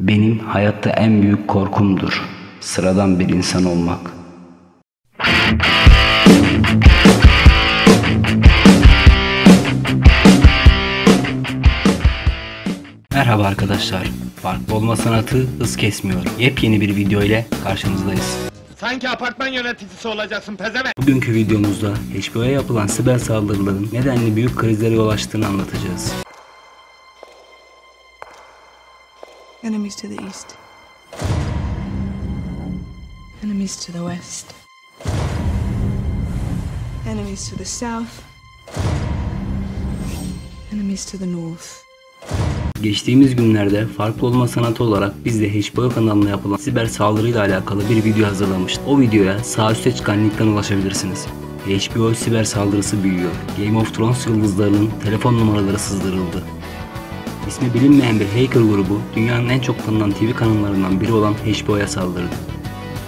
Benim hayatta en büyük korkumdur. Sıradan bir insan olmak. Merhaba arkadaşlar. Farklı olma sanatı hız kesmiyor. Yepyeni bir video ile karşınızdayız. Sanki apartman yöneticisi olacaksın pezevenk. Bugünkü videomuzda HBO'ya yapılan siber saldırıların nedenli büyük krizlere yol açtığını anlatacağız. Enemies to the east. Enemies to the west. Enemies to the south. Enemies to the north. Geçtiğimiz günlerde farklı olma sanatı olarak biz de HBO kanalına yapılan siber saldırıyla alakalı bir video hazırlamıştık. O videoya sağ üstte çıkan linkten ulaşabilirsiniz. HBO siber saldırısı büyüyor. Game of Thrones yıldızlarının telefon numaraları sızdırıldı. İsmi bilinmeyen bir hacker grubu dünyanın en çok tanınan TV kanallarından biri olan HBO'ya saldırdı.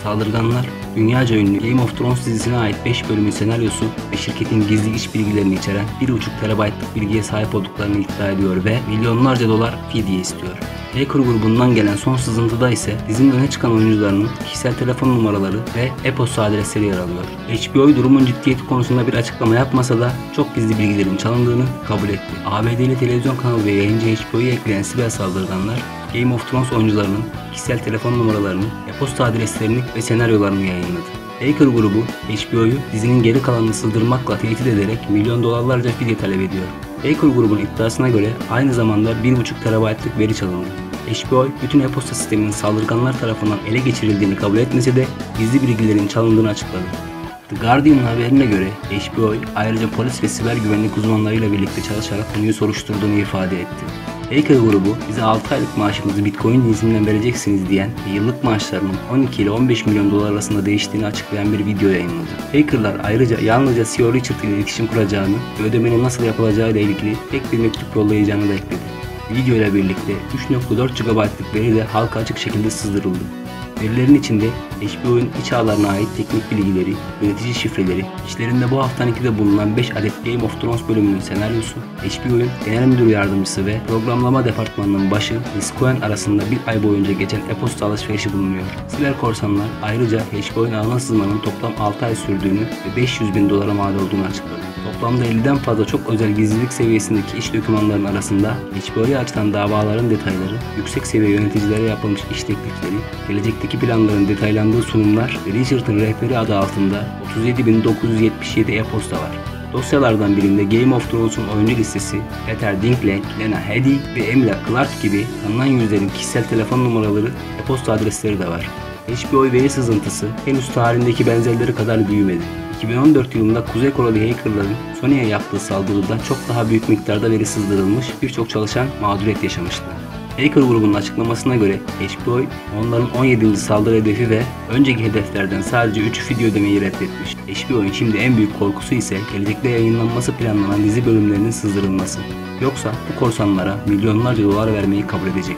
Saldırganlar, dünyaca ünlü Game of Thrones dizisine ait 5 bölümün senaryosu ve şirketin gizli iş bilgilerini içeren 1.5 terabaytlık bilgiye sahip olduklarını iddia ediyor ve milyonlarca dolar fidye istiyor. Hacker grubundan gelen son sızıntıda ise dizinin öne çıkan oyuncularının kişisel telefon numaraları ve e-posta adresleri yer alıyor. HBO durumun ciddiyeti konusunda bir açıklama yapmasa da çok gizli bilgilerin çalındığını kabul etti. ABD'li televizyon kanalı ve yayıncı HBO'yu ekleyen siber saldırganlar Game of Thrones oyuncularının kişisel telefon numaralarını, e-posta adreslerini ve senaryolarını yayınladı. Hacker grubu HBO'yu dizinin geri kalanını sızdırmakla tehdit ederek milyon dolarlarca fidye talep ediyor. Hacker grubun iddiasına göre aynı zamanda 1.5 terabaytlık veri çalındı. HBO bütün e-posta sisteminin saldırganlar tarafından ele geçirildiğini kabul etmese de gizli bilgilerin çalındığını açıkladı. The Guardian'ın haberine göre HBO ayrıca polis ve siber güvenlik uzmanlarıyla birlikte çalışarak konuyu soruşturduğunu ifade etti. Hacker grubu bize 6 aylık maaşınızı Bitcoin cinsinden vereceksiniz diyen ve yıllık maaşlarının 12 ile 15 milyon dolar arasında değiştiğini açıklayan bir video yayınladı. Hackerlar ayrıca yalnızca CEO Richard ile iletişim kuracağını ve ödemenin nasıl yapılacağı ile ilgili tek bir mektup yollayacağını da ekledi. Video ile birlikte 3.4 GB'lık veri de halka açık şekilde sızdırıldı. Verilerin içinde HBO'nun iç ağlarına ait teknik bilgileri, yönetici şifreleri, içlerinde bu haftanın ikide bulunan 5 adet Game of Thrones bölümünün senaryosu, HBO'nun genel müdür yardımcısı ve programlama departmanının başı Liz Cohen arasında bir ay boyunca geçen e-posta alışverişi bulunuyor. Siber korsanlar ayrıca HBO'nun ağına sızmanın toplam 6 ay sürdüğünü ve 500 bin dolara mal olduğunu açıkladı. Toplamda 50'den fazla çok özel gizlilik seviyesindeki iş dokümanlarının arasında HBO'ya açılan davaların detayları, yüksek seviye yöneticilere yapılmış iş teklifleri, gelecekteki planların detaylandığı sunumlar ve Richard'ın rehberi adı altında 37.977 e-posta var. Dosyalardan birinde Game of Thrones'un oyuncu listesi, Peter Dinklage, Lena Headey ve Emilia Clarke gibi tanınan yüzlerin kişisel telefon numaraları, e-posta adresleri de var. HBO veri sızıntısı henüz tarihindeki benzerleri kadar büyümedi. 2014 yılında Kuzey Koreli hackerların Sony'ye yaptığı saldırıdan çok daha büyük miktarda veri sızdırılmış birçok çalışan mağduriyet yaşamıştı. Hacker grubunun açıklamasına göre HBO onların 17. saldırı hedefi ve önceki hedeflerden sadece 3 video ödemeyi reddetmiş. HBO'nun şimdi en büyük korkusu ise gelecekte yayınlanması planlanan dizi bölümlerinin sızdırılması. Yoksa bu korsanlara milyonlarca dolar vermeyi kabul edecek?